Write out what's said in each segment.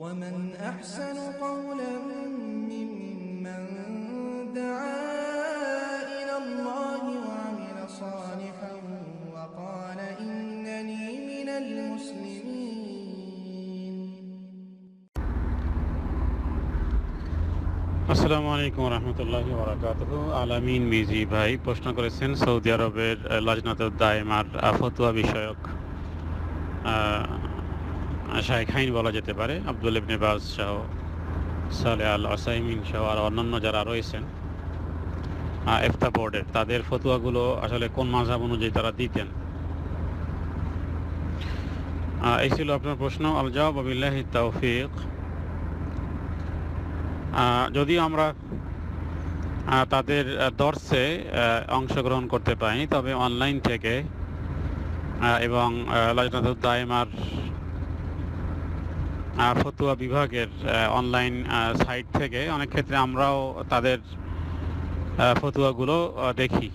ومن أحسن قولا ممن دعا إلى الله وعمل صالحا وقال إنني من المسلمين আসসালামু আলাইকুম রহমতুল্লাহ বরাকাতুহ আলামিন মিজি ভাই প্রশ্ন করেছেন সৌদি আরবের আহ, লজনাতুদ দায়মার আহ, ফতুয়া বিষয়ক শাইখাইন বলা যেতে পারে। আব্দুল ইবনে বাজ সহ সালে আল আসাইমিন সহ আর অন্যান্য যারা রয়েছেন এফতা বোর্ডের তাদের ফতুয়াগুলো আসলে কোন মাঝাব অনুযায়ী তারা দিতেন? এই ছিল আপনার প্রশ্ন। আল জবাব আবিল্লাহি তৌফিক। যদিও আমরা তাদের দর্শে অংশগ্রহণ করতে পারি তবে অনলাইন থেকে এবং আহ, ফতুয়া বিভাগের অনলাইন সাইট থেকে অনেক ক্ষেত্রে আমরাও তাদের ফতুয়াগুলো দেখি।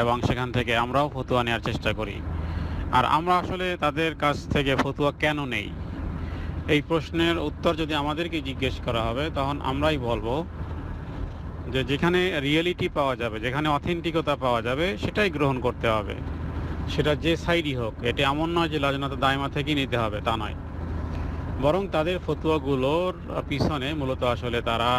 এবং সেখান থেকে আমরাও ফতুয়া নেওয়ার চেষ্টা করি। আর আমরা আসলে তাদের কাছ থেকে ফতুয়া কেন নেই? এই প্রশ্নের উত্তর যদি আমাদেরকে জিজ্ঞেস করা হবে, তখন আমরাই বলব যে যেখানে রিয়েলিটি পাওয়া যাবে, যেখানে অথেন্টিকতা পাওয়া যাবে, সেটাই গ্রহণ করতে হবে। সেটা যে সাইডই হোক, এটা এমন নয় যে লাজনাত দায়মা থেকেই নিতে হবে, তা নয়। বরং তাদের ফতুয়াগুলোর পিছনে মূলত আসলে তারা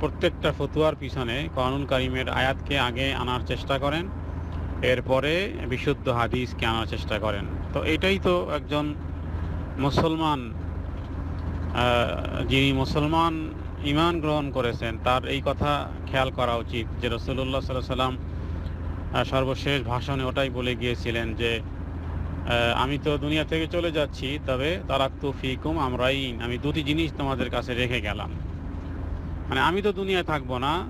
প্রত্যেকটা ফতুয়ার পিছনে কানুন কারিমের আয়াতকে আগে আনার চেষ্টা করেন, এরপরে বিশুদ্ধ হাদিসকে আনার চেষ্টা করেন। তো এটাই তো একজন মুসলমান যিনি মুসলমান ইমান গ্রহণ করেছেন, তার এই কথা খেয়াল করা উচিত যে রসুল্লাহ সাল্লাহ সাল্লাম সর্বশেষ ভাষণে ওটাই বলে গিয়েছিলেন যে আমি তো দুনিয়া থেকে চলে যাচ্ছি, তবে তারাক তারাক্তু ফিকুম আমরাইন আমি দুটি জিনিস তোমাদের কাছে রেখে গেলাম। মানে আমি তো দুনিয়ায় থাকব না,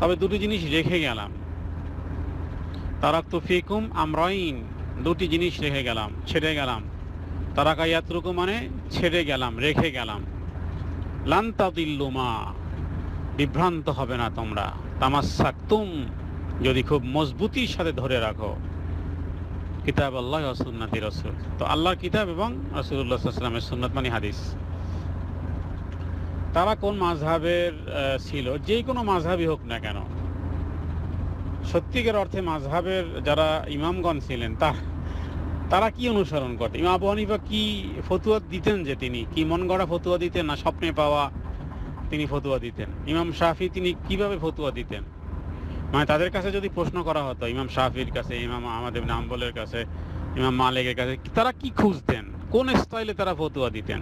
তবে দুটি জিনিস রেখে গেলাম। তারাক তারাক্তু ফিকুম আমরাইন দুটি জিনিস রেখে গেলাম, ছেড়ে গেলাম। তারাকা ইয়াত্রুকু মানে ছেড়ে গেলাম, রেখে গেলাম। লান্তা দিল্লুমা বিভ্রান্ত হবে না তোমরা। তামাসাক্তুম, যদি খুব মজবুতির সাথে ধরে রাখো। কিতাব আল্লাহ সুন্নাতি রসুল। তো আল্লাহর কিতাব এবং রসুল্লাহ সাল্লামের সুন্নাত মানে হাদিস। তারা কোন মাঝহাবের ছিল? যে কোনো মাঝহাবই হোক না কেন। সত্যিকার অর্থে মাঝহাবের যারা ইমামগণ ছিলেন তার তারা কি অনুসরণ করতেন? ইমাম আবু হানিফা কি ফতুয়া দিতেন যে তিনি? কি মন গড়া ফতুয়া দিতেন না স্বপ্নে পাওয়া তিনি ফতুয়া দিতেন? ইমাম শাফি তিনি কীভাবে ফতুয়া দিতেন? মানে তাদের কাছে যদি প্রশ্ন করা হতো, ইমাম শাফির কাছে, ইমাম আহমদ ইবনে হাম্বলের কাছে, ইমাম মালিকের কাছে তারা কি খুঁজতেন? কোন স্টাইলে তারা ফতুয়া দিতেন?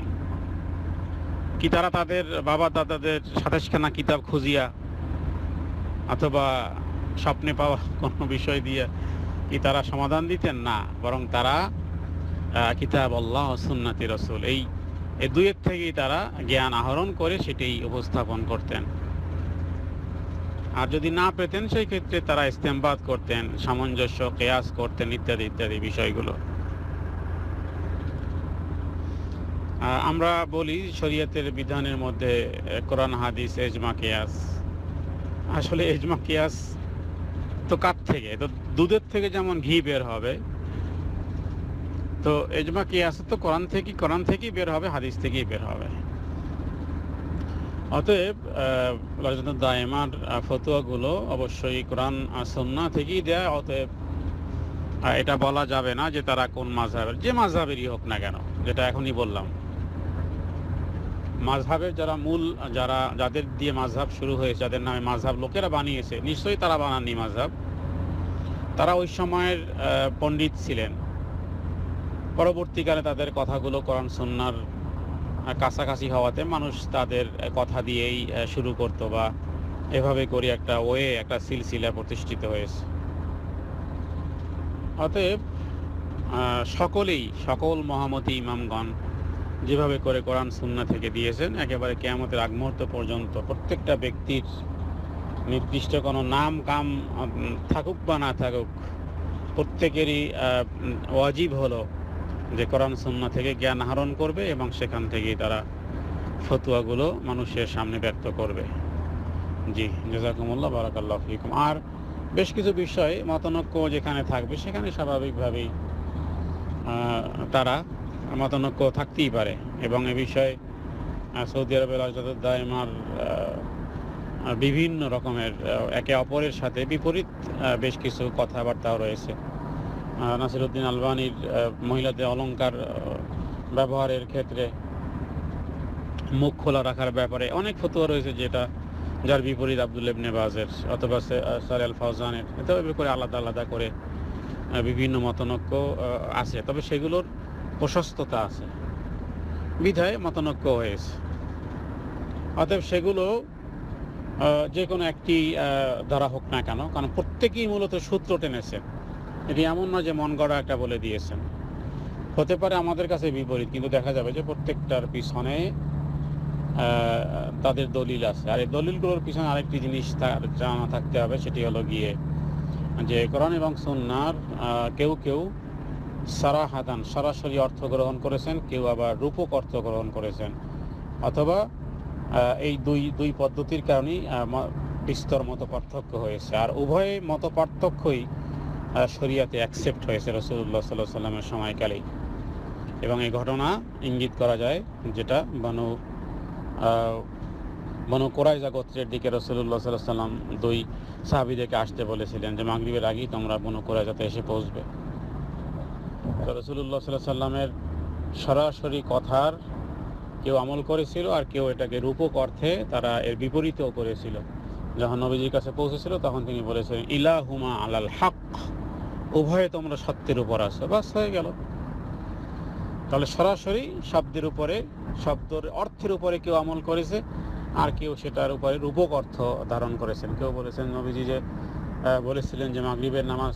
কি তারা তাদের বাবা দাদাদের সাতাশখানা কিতাব খুঁজিয়া, অথবা স্বপ্নে পাওয়া কোনো বিষয় দিয়ে কি তারা সমাধান দিতেন? না, বরং তারা কিতাব আল্লাহ সুন্নাতি রসুল, এই দুইয়ের থেকেই তারা জ্ঞান আহরণ করে সেটাই উপস্থাপন করতেন। আর যদি না পেতেন, সেই ক্ষেত্রে তারা ইস্তেমবাদ করতেন, সামঞ্জস্য, কেয়াস করতেন, ইত্যাদি ইত্যাদি বিষয়গুলো। আমরা বলি শরীয়তের বিধানের মধ্যে কোরআন, হাদিস, এজমা, কেয়াস। আসলে এজমা, কেয়াস তো কার থেকে, তো দুধের থেকে যেমন ঘি বের হবে, তো এজমা, কেয়াস তো কোরআন থেকে কোরআন থেকেই বের হবে, হাদিস থেকেই বের হবে। অতএব দায়মার আহ, ফতুয়াগুলো অবশ্যই কোরআন সন্না থেকেই দেয় অতএব এটা বলা যাবে না যে তারা কোন মাঝহাবের যে মাঝহাবেরই হোক না কেন যেটা এখনই বললাম। মাঝহাবের যারা মূল যারা যাদের দিয়ে মাঝহাব শুরু হয়েছে যাদের নামে মাঝহাব লোকেরা বানিয়েছে নিশ্চয়ই তারা বানাননি মাঝহাব। তারা ওই সময়ের পণ্ডিত ছিলেন। পরবর্তীকালে তাদের কথাগুলো কোরআন সন্ন্যার কাছাকাছি হওয়াতে মানুষ তাদের কথা দিয়েই শুরু করতো বা এভাবে করে একটা ওয়ে, একটা সিলসিলা প্রতিষ্ঠিত হয়েছে। অতএব সকলেই, সকল মহামতি ইমামগণ যেভাবে করে কোরআন, সুন্না থেকে দিয়েছেন, একেবারে কেয়ামতের আগ মুহূর্ত পর্যন্ত প্রত্যেকটা ব্যক্তির নির্দিষ্ট কোনো নাম, কাম থাকুক বা না থাকুক, প্রত্যেকেরই ওয়াজিব হলো যে কোরআন সুন্না থেকে জ্ঞান আহরণ করবে এবং সেখান থেকেই তারা ফতুয়াগুলো মানুষের সামনে ব্যক্ত করবে। জি, জাজাকুমুল্লাহ, বারাকাল্লাহ ফিকুম। আর বেশ কিছু বিষয়, মতনৈক্য যেখানে থাকবে, সেখানে স্বাভাবিকভাবেই তারা মতানৈক্য থাকতেই পারে। এবং এ বিষয়ে সৌদি আরবের আজাদ দায়মার বিভিন্ন রকমের, একে অপরের সাথে বিপরীত বেশ কিছু কথাবার্তাও রয়েছে। নাসিরুদ্দিন আলবানির মহিলাদের অলংকার আহ, ব্যবহারের ক্ষেত্রে মুখ খোলা রাখার ব্যাপারে অনেক ফতুয়া রয়েছে যেটা যার বিপরীত আব্দুল ইবনে বাজের অথবা সারে আল ফাউজানের। এভাবে করে আলাদা আলাদা করে বিভিন্ন মতানৈক্য আছে। তবে সেগুলোর প্রশস্ততা আছে। বিধায় মতানৈক্য হয়েছে। অতএব সেগুলো যে কোনো একটি ধরা হোক না কেন কারণ প্রত্যেকেই মূলত সূত্র টেনেছেন এটি এমন নয় যে মন গড়া একটা বলে দিয়েছেন। হতে পারে আমাদের কাছে বিপরীত, কিন্তু দেখা যাবে যে প্রত্যেকটার পিছনে তাদের দলিল আছে। আর এই দলিলগুলোর পিছনে আরেকটি জিনিস তার জানা থাকতে হবে, সেটি হলো গিয়ে যে কোরআন এবং সুন্নার কেউ কেউ সারা সারাহাদান সরাসরি অর্থ গ্রহণ করেছেন, কেউ আবার রূপক অর্থ গ্রহণ করেছেন। অথবা এই দুই দুই পদ্ধতির কারণেই বিস্তর মত পার্থক্য হয়েছে। আর উভয় মত পার্থক্যই শরিয়াতে অ্যাকসেপ্ট হয়েছে রসুল্লাহ সাল্লাহ সাল্লামের সময়কালেই। এবং এই ঘটনা ইঙ্গিত করা যায় যেটা বানু বনু কোরাইজা গোত্রের দিকে রসুল্লাহ সাল্লাহ সাল্লাম দুই সাহাবিদেরকে আসতে বলেছিলেন যে মাগরিবের আগেই তোমরা বনু কোরাইজাতে এসে পৌঁছবে। তো রসুল্লাহ সাল্লাহ সাল্লামের সরাসরি কথার কেউ আমল করেছিল আর কেউ এটাকে রূপক অর্থে তারা এর বিপরীতেও করেছিল। যখন নবীজির কাছে পৌঁছেছিল তখন তিনি বলেছিলেন ইলা হুমা আলাল হক। উভয়ে তোমরা সত্যের উপর আছো। বাস, হয়ে গেল। তাহলে সরাসরি শব্দের উপরে, শব্দের অর্থের উপরে কেউ আমল করেছে, আর কেউ সেটার উপরে রূপক অর্থ ধারণ করেছেন। কেউ বলেছেন নবীজি যে বলেছিলেন যে মাগরিবের নামাজ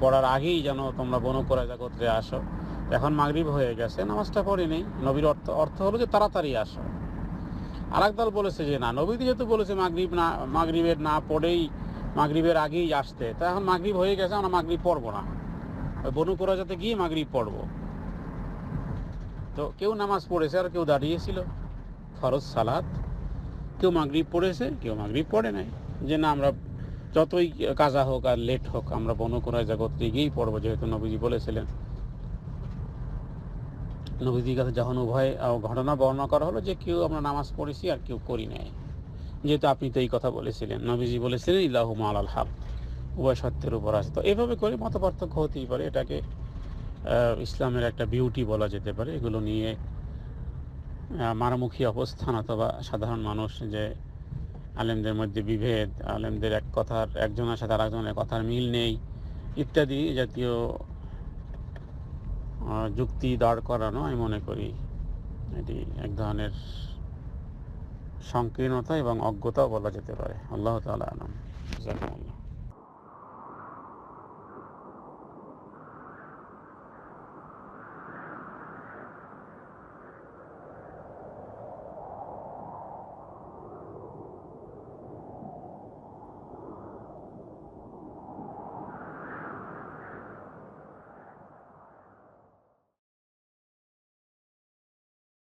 পড়ার আগেই যেন তোমরা বনু কোরাইজা গোত্রে আসো। এখন মাগরিব হয়ে গেছে, নামাজটা পড়ে নেই। নবীর অর্থ অর্থ হলো যে তাড়াতাড়ি আসো। আর দল বলেছে যে, না নবীদি যেহেতু বলেছে মাগরিব না, মাগরিবের না পড়েই মাগরিবের আগেই আসতে। তা এখন মাগরিব হয়ে গেছে, আমরা মাগরিব পড়ব না। ওই বনু কোরাইজাতে গিয়ে মাগরিব পড়ব। তো কেউ নামাজ পড়েছে আর কেউ দাঁড়িয়েছিল। ফরজ সালাত। কেউ মাগরিব পড়েছে, কেউ মাগরিব পড়ে নাই। যে না, আমরা যতই কাজা হোক আর লেট হোক, আমরা বনু কোরাই জগতে গিয়েই পড়ব, যেহেতু নবীজি বলেছিলেন। নবীজির কাছে যখন উভয় ঘটনা বর্ণনা করা হলো যে কেউ আমরা নামাজ পড়েছি আর কেউ করি নাই। যেহেতু আপনি তো এই কথা বলেছিলেন, নবীজি বলেছিলেন ইল্লাহুমা আল হাব উভয় সত্যের উপর আছে। তো এভাবে করে মত পার্থক্য হতেই পারে। এটাকে ইসলামের একটা বিউটি বলা যেতে পারে। এগুলো নিয়ে মারামুখী অবস্থান অথবা সাধারণ মানুষ যে আলেমদের মধ্যে বিভেদ, আলেমদের এক কথার একজনের সাথে আরেকজনের কথার মিল নেই, ইত্যাদি জাতীয় যুক্তি দাঁড় করানো আমি মনে করি এটি এক ধরনের সংকীর্ণতা এবং অজ্ঞতাও বলা যেতে পারে। আল্লাহ তালা আলম।